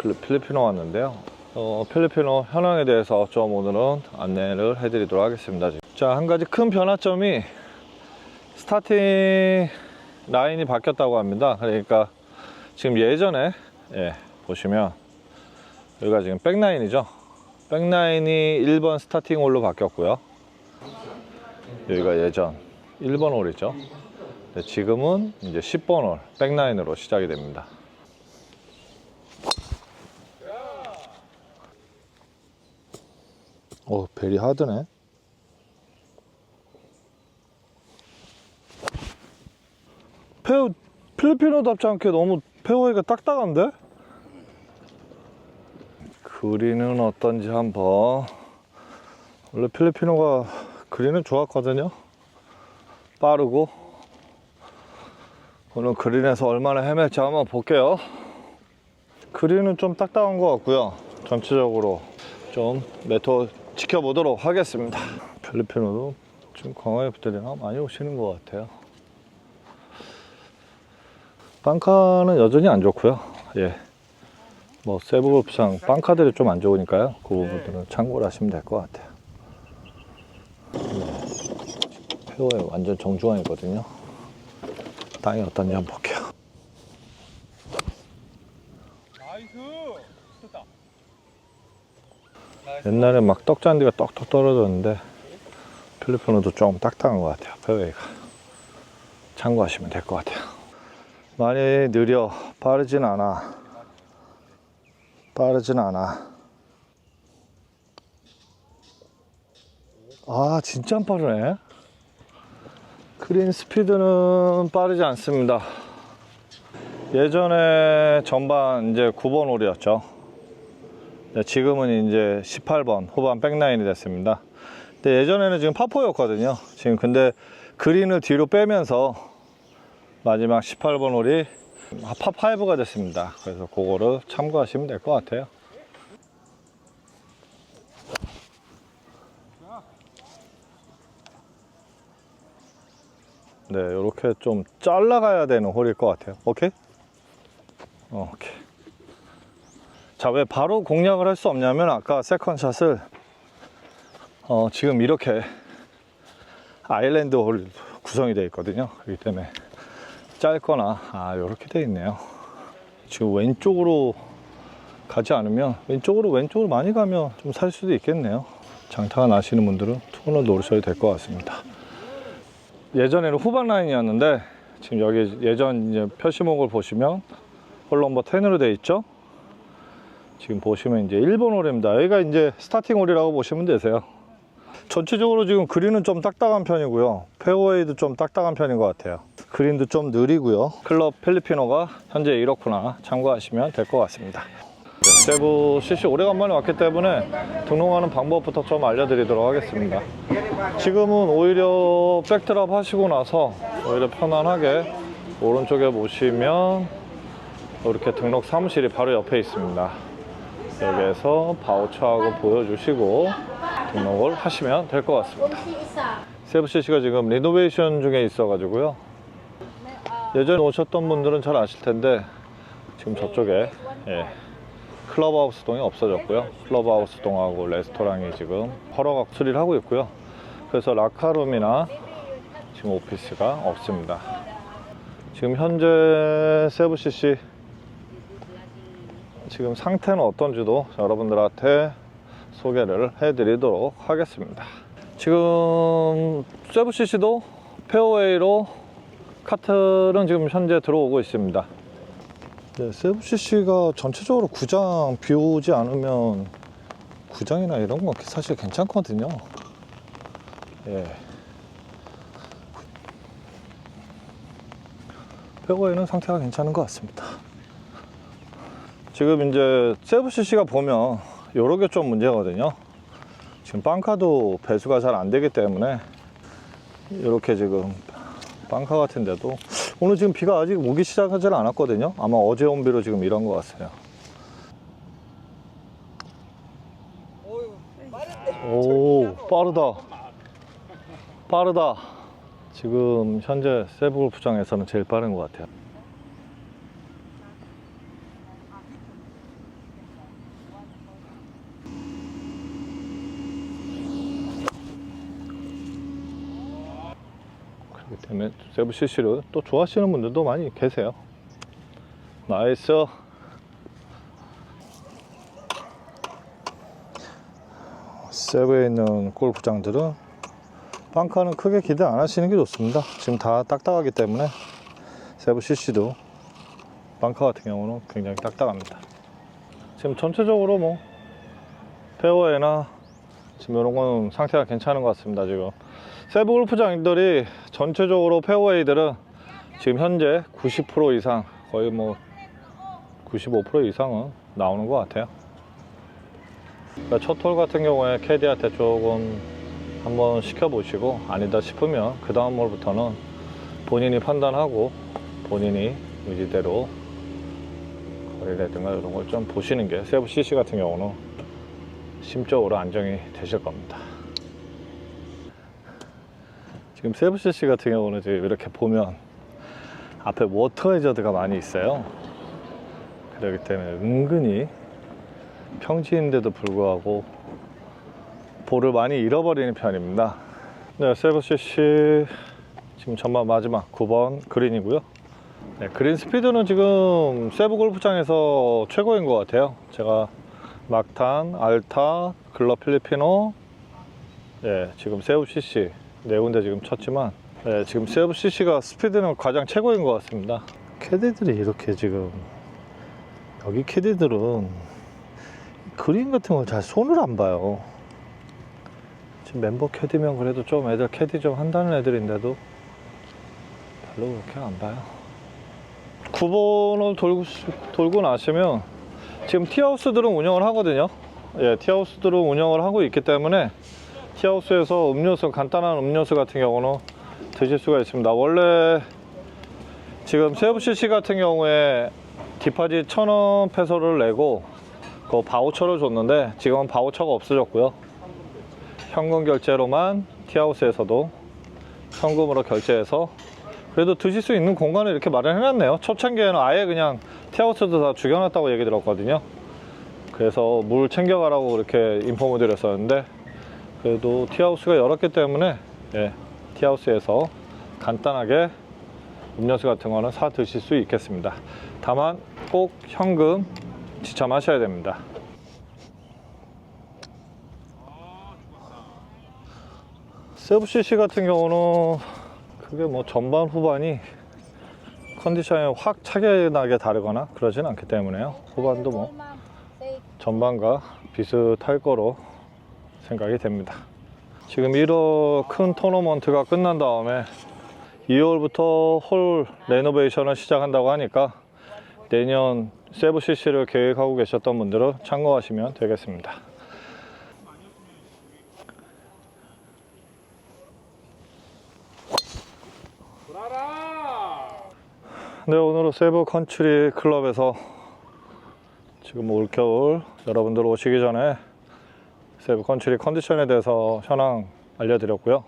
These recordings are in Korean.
클- 필리핀어 왔는데요. 어, 필리핀어 현황에 대해서 좀 오늘은 안내를 해드리도록 하겠습니다. 자, 한 가지 큰 변화점이 스타팅 라인이 바뀌었다고 합니다. 그러니까 지금 예전에 예, 보시면 여기가 지금 백라인이죠. 백라인이 1번 스타팅 홀로 바뀌었고요. 여기가 예전 1번 홀이죠. 네, 지금은 이제 10번 홀 백라인으로 시작이 됩니다. 어, 베리 하드네. 페어 필리핀어답지 않게 너무 페어웨이가 딱딱한데? 그린은 어떤지 한번. 원래 필리핀어가 그린은 좋았거든요. 빠르고. 오늘 그린에서 얼마나 헤맬지 한번 볼게요. 그린은 좀 딱딱한 것 같고요 전체적으로. 좀 메토 지켜보도록 하겠습니다. 필리핀어도 지금 광화의 부대리나? 많이 오시는 것 같아요. 빵카는 여전히 안 좋고요. 예. 뭐 세부 골프장 빵카들이 좀 안 좋으니까요. 그 부분들은 참고를 하시면 될 것 같아요. 네. 페어에 완전 정중앙이거든요. 땅이 어떤지 한번 볼게요 나이스 됐다 옛날에 막 떡잔디가 떡떡 떨어졌는데 필리핀어도 좀 딱딱한 것 같아요 페어웨이가. 참고하시면 될 것 같아요. 많이 느려. 빠르진 않아. 빠르진 않아. 아 진짜 안 빠르네. 그린 스피드는 빠르지 않습니다. 예전에 전반 이제 9번 홀이었죠. 네, 지금은 이제 18번 후반 백라인이 됐습니다. 근데 예전에는 지금 파포였거든요. 지금 근데 그린을 뒤로 빼면서 마지막 18번 홀이 파5가 됐습니다. 그래서 그거를 참고하시면 될 것 같아요. 네, 이렇게 좀 잘라가야 되는 홀일 것 같아요. 오케이? 어, 오케이. 자, 왜 바로 공략을 할 수 없냐면 아까 세컨샷을 어, 지금 이렇게 아일랜드 홀 구성이 되어 있거든요. 그렇기 때문에 짧거나 아, 이렇게 되어 있네요. 지금 왼쪽으로 가지 않으면 왼쪽으로 왼쪽으로 많이 가면 좀 살 수도 있겠네요. 장타가 나시는 분들은 투혼을 노리셔도 될 것 같습니다. 예전에는 후반 라인이었는데 지금 여기 예전 표시목을 보시면 홀 넘버 10으로 되어 있죠. 지금 보시면 이제 1번 홀입니다. 여기가 이제 스타팅 홀이라고 보시면 되세요. 전체적으로 지금 그린은 좀 딱딱한 편이고요. 페어웨이도 좀 딱딱한 편인 것 같아요. 그린도 좀 느리고요. 클럽 필리핀어가 현재 이렇구나 참고하시면 될 것 같습니다. 네, 세부 CC 오래간만에 왔기 때문에 등록하는 방법부터 좀 알려드리도록 하겠습니다. 지금은 오히려 백드랍 하시고 나서 오히려 편안하게 오른쪽에 보시면 이렇게 등록 사무실이 바로 옆에 있습니다. 여기에서 바우처하고 보여주시고 등록을 하시면 될 것 같습니다. 세부CC가 지금 리노베이션 중에 있어 가지고요. 예전에 오셨던 분들은 잘 아실 텐데 지금 저쪽에 예, 클럽하우스 동이 없어졌고요. 클럽하우스 동하고 레스토랑이 지금 허락학 수리를 하고 있고요. 그래서 라카룸이나 지금 오피스가 없습니다. 지금 현재 세부CC 지금 상태는 어떤지도 여러분들한테 소개를 해드리도록 하겠습니다. 지금 세부CC도 페어웨이로 카트는 지금 현재 들어오고 있습니다. 네, 세부CC가 전체적으로 구장 비 오지 않으면 구장이나 이런 건 사실 괜찮거든요. 예. 페어웨이는 상태가 괜찮은 것 같습니다. 지금 이제 세부CC가 보면 요런 게 좀 문제거든요. 지금 빵카도 배수가 잘 안 되기 때문에 이렇게 지금 빵카 같은데도 오늘 지금 비가 아직 오기 시작하지는 않았거든요. 아마 어제 온 비로 지금 이런 것 같아요. 오 빠르다 빠르다 지금 현재 세부 골프장에서는 제일 빠른 것 같아요 그렇기 때문에 세부 CC를 또 좋아하시는 분들도 많이 계세요. 나이스. 세부에 있는 골프장들은 빵카는 크게 기대 안 하시는 게 좋습니다. 지금 다 딱딱하기 때문에 세부 CC도 빵카 같은 경우는 굉장히 딱딱합니다. 지금 전체적으로 뭐 페어웨이나 지금 이런 건 상태가 괜찮은 것 같습니다. 지금 세부 골프장들이 전체적으로 페어웨이들은 지금 현재 90% 이상 거의 뭐 95% 이상은 나오는 것 같아요. 그러니까 첫홀 같은 경우에 캐디한테 조금 한번 시켜보시고 아니다 싶으면 그 다음 홀부터는 본인이 판단하고 본인이 의지대로 거리라든가 이런 걸 좀 보시는 게 세부 CC 같은 경우는 심적으로 안정이 되실 겁니다. 지금 세부 CC 같은 경우는 이렇게 보면 앞에 워터 해저드가 많이 있어요. 그렇기 때문에 은근히 평지인데도 불구하고 볼을 많이 잃어버리는 편입니다. 네, 세부 CC 지금 전반 마지막 9번 그린이고요. 네, 그린 스피드는 지금 세부 골프장에서 최고인 것 같아요. 제가 막탄, 알타, 글러 필리피노, 예, 지금 세부 CC 네 군데 지금 쳤지만, 예, 지금 세부 CC가 스피드는 가장 최고인 것 같습니다. 캐디들이 이렇게 지금 여기 캐디들은 그린 같은 걸 잘 손을 안 봐요. 지금 멤버 캐디면 그래도 좀 애들 캐디 좀 한다는 애들인데도 별로 그렇게 안 봐요. 9번을 돌고, 돌고 나시면 지금 티하우스들은 운영을 하거든요. 예, 티하우스들은 운영을 하고 있기 때문에 티하우스에서 음료수, 간단한 음료수 같은 경우는 드실 수가 있습니다. 원래 지금 세부CC 같은 경우에 디파짓 1000원 페소를 내고 그 바우처를 줬는데 지금은 바우처가 없어졌고요. 현금 결제로만 티하우스에서도 현금으로 결제해서 그래도 드실 수 있는 공간을 이렇게 마련해놨네요. 초창기에는 아예 그냥 티하우스도 다 죽여놨다고 얘기 들었거든요. 그래서 물 챙겨가라고 그렇게 인포무 드렸었는데 그래도 티하우스가 열었기 때문에 예, 티하우스에서 간단하게 음료수 같은 거는 사 드실 수 있겠습니다. 다만 꼭 현금 지참하셔야 됩니다. 세부 CC 같은 경우는 그게 뭐 전반 후반이 컨디션이 확 차게 나게 다르거나 그러진 않기 때문에요. 후반도 뭐 전반과 비슷할 거로 생각이 됩니다. 지금 1월 큰 토너먼트가 끝난 다음에 2월부터 홀 레노베이션을 시작한다고 하니까 내년 세부 CC를 계획하고 계셨던 분들은 참고하시면 되겠습니다. 돌아라. 네, 오늘은 세부 컨트리 클럽에서 지금 올겨울 여러분들 오시기 전에 세부 컨트리 컨디션에 대해서 현황 알려드렸고요.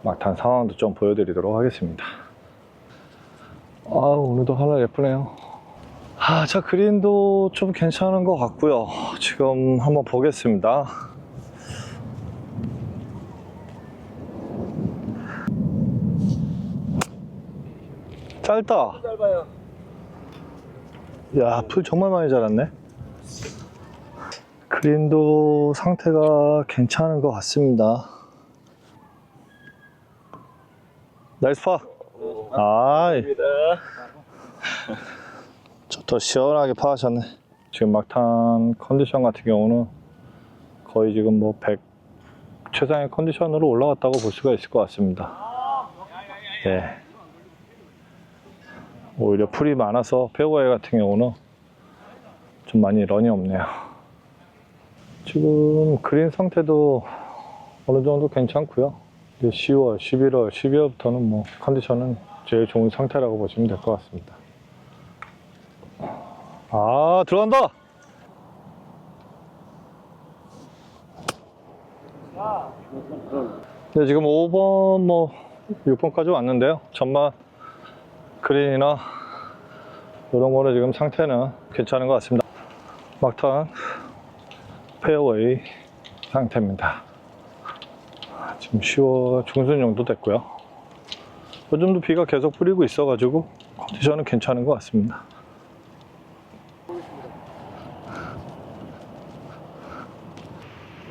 막탄 상황도 좀 보여드리도록 하겠습니다. 아, 오늘도 하늘 예쁘네요. 아, 자, 그린도 좀 괜찮은 것 같고요. 지금 한번 보겠습니다. 짧다. 짧아요. 야, 풀 정말 많이 자랐네. 그린도 상태가 괜찮은 것 같습니다. 나이스 파. 아, 저더 시원하게 파하셨네. 지금 막탄 컨디션 같은 경우는 거의 지금 뭐 100 최상의 컨디션으로 올라왔다고 볼 수가 있을 것 같습니다. 예. 오히려 풀이 많아서 페어웨이 같은 경우는 좀 많이 런이 없네요. 지금 그린 상태도 어느 정도 괜찮고요. 이제 10월, 11월, 12월부터는 뭐 컨디션은 제일 좋은 상태라고 보시면 될 것 같습니다. 아, 들어간다! 네, 지금 5번, 뭐, 6번까지 왔는데요. 전반 그린이나 이런 거는 지금 상태는 괜찮은 것 같습니다. 막탄 페어웨이 상태입니다. 지금 10월 중순 정도 됐고요. 요즘도 비가 계속 뿌리고 있어가지고 컨디션은 괜찮은 것 같습니다.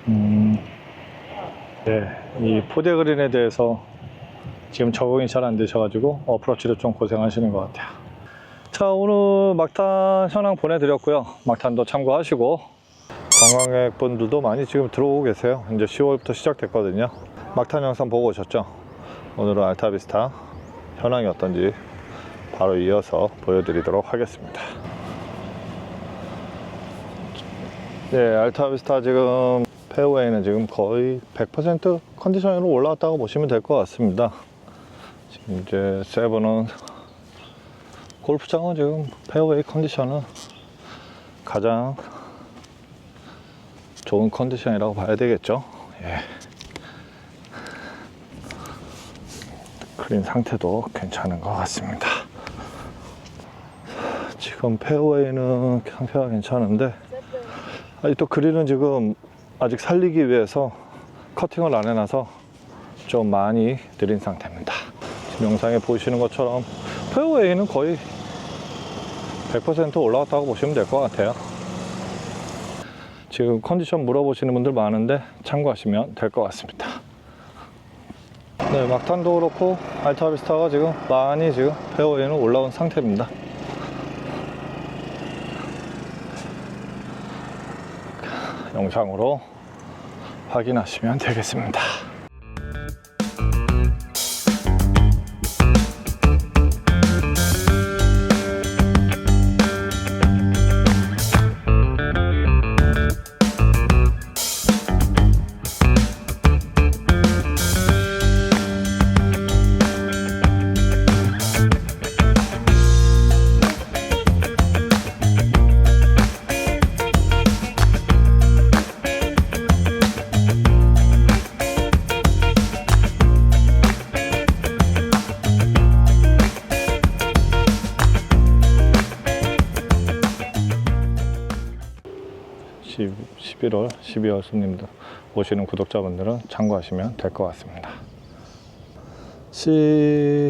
음, 네, 이 포대 그린에 대해서 지금 적응이 잘 안 되셔가지고 어프로치를 좀 고생하시는 것 같아요. 자, 오늘 막탄 현황 보내드렸고요. 막탄도 참고하시고 관광객분들도 많이 지금 들어오고 계세요. 이제 10월부터 시작됐거든요. 막탄 영상 보고 오셨죠? 오늘은 알타비스타 현황이 어떤지 바로 이어서 보여드리도록 하겠습니다. 네, 알타비스타 지금 페어웨이는 지금 거의 100% 컨디션으로 올라왔다고 보시면 될 것 같습니다. 지금 이제 세븐은 골프장은 지금 페어웨이 컨디션은 가장 좋은 컨디션이라고 봐야 되겠죠. 예. 그린 상태도 괜찮은 것 같습니다. 지금 페어웨이는 상태가 괜찮은데 아직 또 그린은 지금 아직 살리기 위해서 커팅을 안 해놔서 좀 많이 느린 상태입니다. 영상에 보시는 것처럼 페어웨이는 거의 100% 올라왔다고 보시면 될 것 같아요. 지금 컨디션 물어보시는 분들 많은데 참고하시면 될 것 같습니다. 네, 막탄도 그렇고 알타비스타가 지금 많이 지금 페어웨이는 올라온 상태입니다. 영상으로 확인하시면 되겠습니다. 11월, 12월 손님들 오시는 구독자분들은 참고하시면 될 것 같습니다. 시,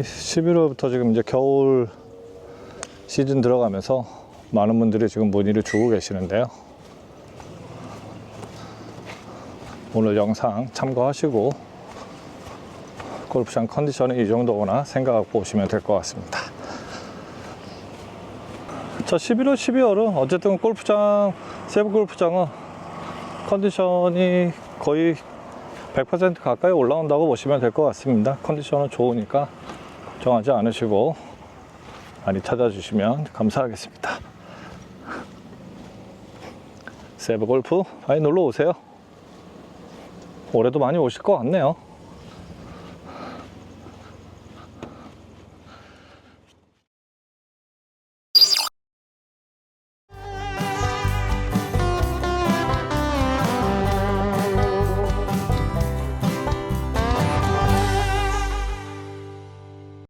11월부터 지금 이제 겨울 시즌 들어가면서 많은 분들이 지금 문의를 주고 계시는데요. 오늘 영상 참고하시고 골프장 컨디션이 이 정도거나 생각하고 보시면 될 것 같습니다. 자, 11월, 12월은 어쨌든 골프장, 세부 골프장은 컨디션이 거의 100% 가까이 올라온다고 보시면 될 것 같습니다. 컨디션은 좋으니까 걱정하지 않으시고 많이 찾아주시면 감사하겠습니다. 세부 골프 많이 놀러 오세요. 올해도 많이 오실 것 같네요.